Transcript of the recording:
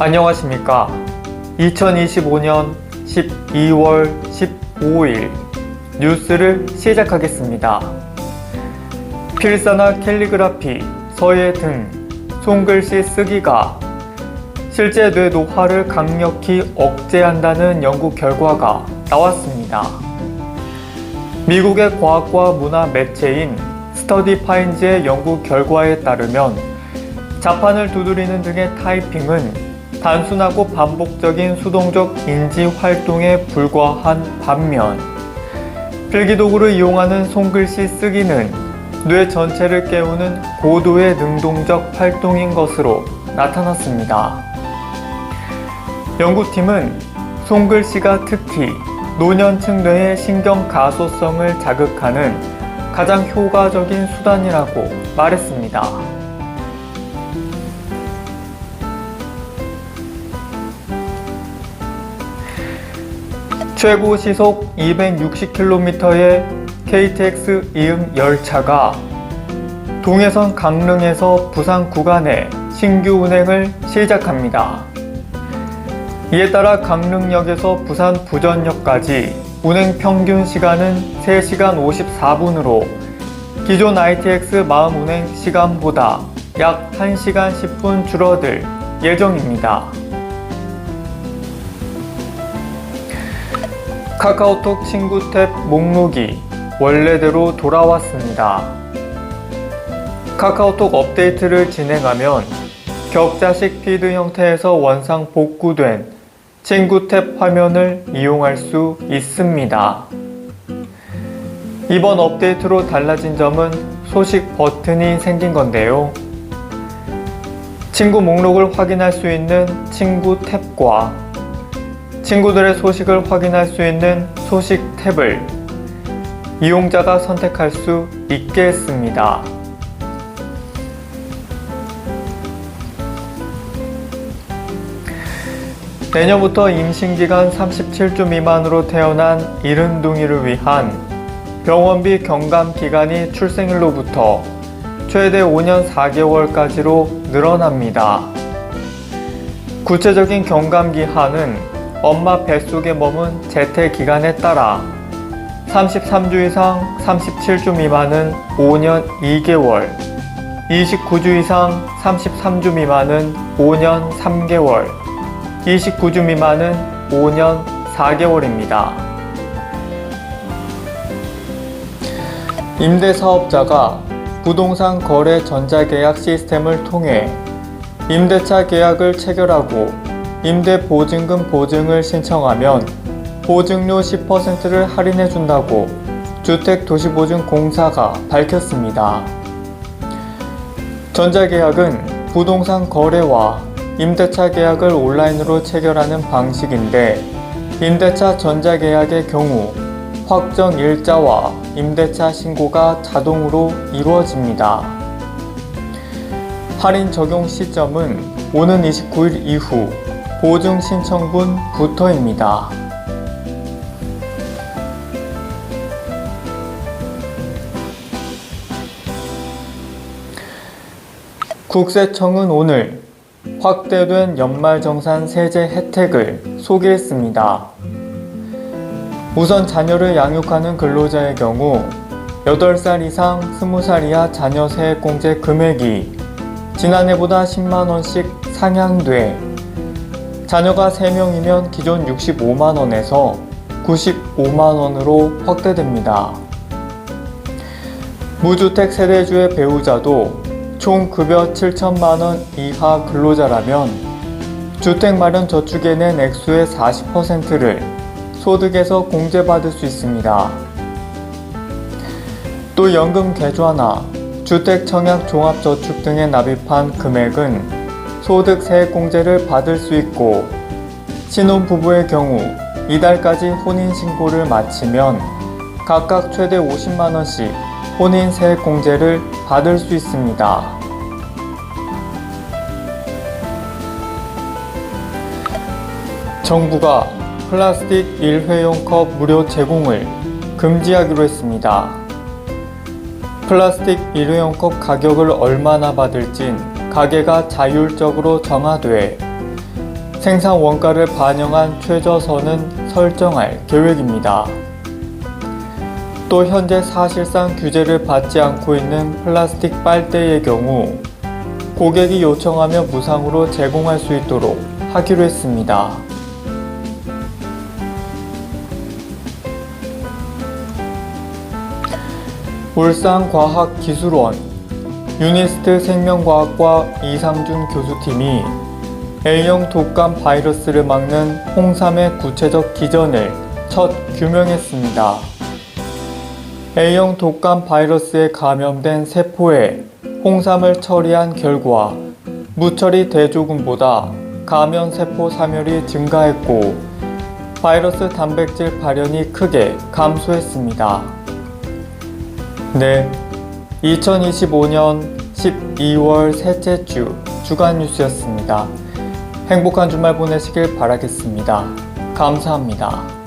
안녕하십니까. 2025년 12월 15일 뉴스를 시작하겠습니다. 필사나 캘리그라피, 서예 등 손글씨 쓰기가 실제 뇌 노화를 강력히 억제한다는 연구 결과가 나왔습니다. 미국의 과학과 문화 매체인 스터디 파인즈의 연구 결과에 따르면 자판을 두드리는 등의 타이핑은 단순하고 반복적인 수동적 인지 활동에 불과한 반면 필기도구를 이용하는 손글씨 쓰기는 뇌 전체를 깨우는 고도의 능동적 활동인 것으로 나타났습니다. 연구팀은 손글씨가 특히 노년층 뇌의 신경 가소성을 자극하는 가장 효과적인 수단이라고 말했습니다. 최고 시속 260km의 KTX 이음 열차가 동해선 강릉에서 부산 구간에 신규 운행을 시작합니다. 이에 따라 강릉역에서 부산 부전역까지 운행 평균 시간은 3시간 54분으로 기존 ITX 마음 운행 시간보다 약 1시간 10분 줄어들 예정입니다. 카카오톡 친구 탭 목록이 원래대로 돌아왔습니다. 카카오톡 업데이트를 진행하면 격자식 피드 형태에서 원상 복구된 친구 탭 화면을 이용할 수 있습니다. 이번 업데이트로 달라진 점은 소식 버튼이 생긴 건데요. 친구 목록을 확인할 수 있는 친구 탭과 친구들의 소식을 확인할 수 있는 소식 탭을 이용자가 선택할 수 있게 했습니다. 내년부터 임신기간 37주 미만으로 태어난 이른둥이를 위한 병원비 경감 기간이 출생일로부터 최대 5년 4개월까지로 늘어납니다. 구체적인 경감 기한은 엄마 뱃속에 머문 재태 기간에 따라 33주 이상 37주 미만은 5년 2개월, 29주 이상 33주 미만은 5년 3개월, 29주 미만은 5년 4개월입니다. 임대사업자가 부동산 거래 전자계약 시스템을 통해 임대차 계약을 체결하고 임대 보증금 보증을 신청하면 보증료 10%를 할인해 준다고 주택도시보증공사가 밝혔습니다. 전자계약은 부동산 거래와 임대차 계약을 온라인으로 체결하는 방식인데 임대차 전자계약의 경우 확정 일자와 임대차 신고가 자동으로 이루어집니다. 할인 적용 시점은 오는 29일 이후 보증 신청분부터입니다. 국세청은 오늘 확대된 연말정산 세제 혜택을 소개했습니다. 우선 자녀를 양육하는 근로자의 경우 8살 이상 20살 이하 자녀 세액공제 금액이 지난해보다 10만원씩 상향돼 자녀가 3명이면 기존 65만원에서 95만원으로 확대됩니다. 무주택 세대주의 배우자도 총 급여 7천만원 이하 근로자라면 주택 마련 저축에 낸 액수의 40%를 소득에서 공제받을 수 있습니다. 또 연금 계좌나 주택 청약 종합 저축 등에 납입한 금액은 소득 세액 공제를 받을 수 있고 신혼부부의 경우 이달까지 혼인신고를 마치면 각각 최대 50만원씩 혼인 세액 공제를 받을 수 있습니다. 정부가 플라스틱 일회용 컵 무료 제공을 금지하기로 했습니다. 플라스틱 일회용 컵 가격을 얼마나 받을진 가게가 자율적으로 정하돼 생산 원가를 반영한 최저선은 설정할 계획입니다. 또 현재 사실상 규제를 받지 않고 있는 플라스틱 빨대의 경우 고객이 요청하면 무상으로 제공할 수 있도록 하기로 했습니다. 울산과학기술원 유니스트 생명과학과 이상준 교수팀이 A형 독감 바이러스를 막는 홍삼의 구체적 기전을 첫 규명했습니다. A형 독감 바이러스에 감염된 세포에 홍삼을 처리한 결과 무처리 대조군보다 감염 세포 사멸이 증가했고 바이러스 단백질 발현이 크게 감소했습니다. 네. 2025년 12월 셋째 주 주간 뉴스였습니다. 행복한 주말 보내시길 바라겠습니다. 감사합니다.